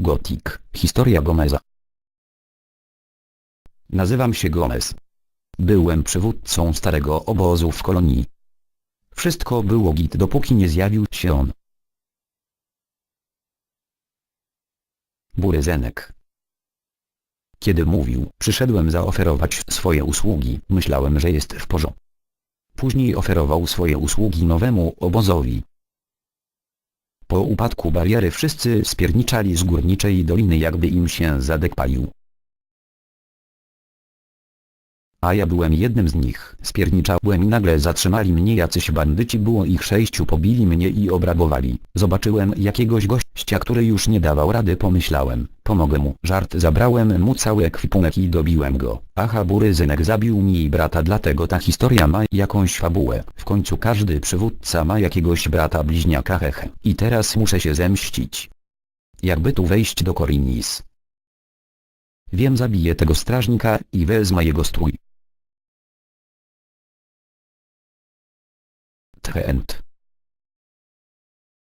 Gothic, historia Gomeza. Nazywam się Gomez. Byłem przywódcą starego obozu w kolonii. Wszystko było git dopóki nie zjawił się on. Buryzenek. Kiedy mówił, przyszedłem zaoferować swoje usługi, myślałem, że jest w porządku. Później oferował swoje usługi nowemu obozowi. Po upadku bariery wszyscy spierniczali z górniczej doliny jakby im się zadek palił. A ja byłem jednym z nich. Spierniczałem i nagle zatrzymali mnie jacyś bandyci było ich sześciu pobili mnie i obrabowali. Zobaczyłem jakiegoś gościa który już nie dawał rady pomyślałem, pomogę mu. Żart zabrałem mu cały ekwipunek i dobiłem go. Aha buryzynek zabił mi brata dlatego ta historia ma jakąś fabułę. W końcu każdy przywódca ma jakiegoś brata bliźniaka hehe. I teraz muszę się zemścić. Jakby tu wejść do Korinis. Wiem zabiję tego strażnika i wezmę jego strój. Trend.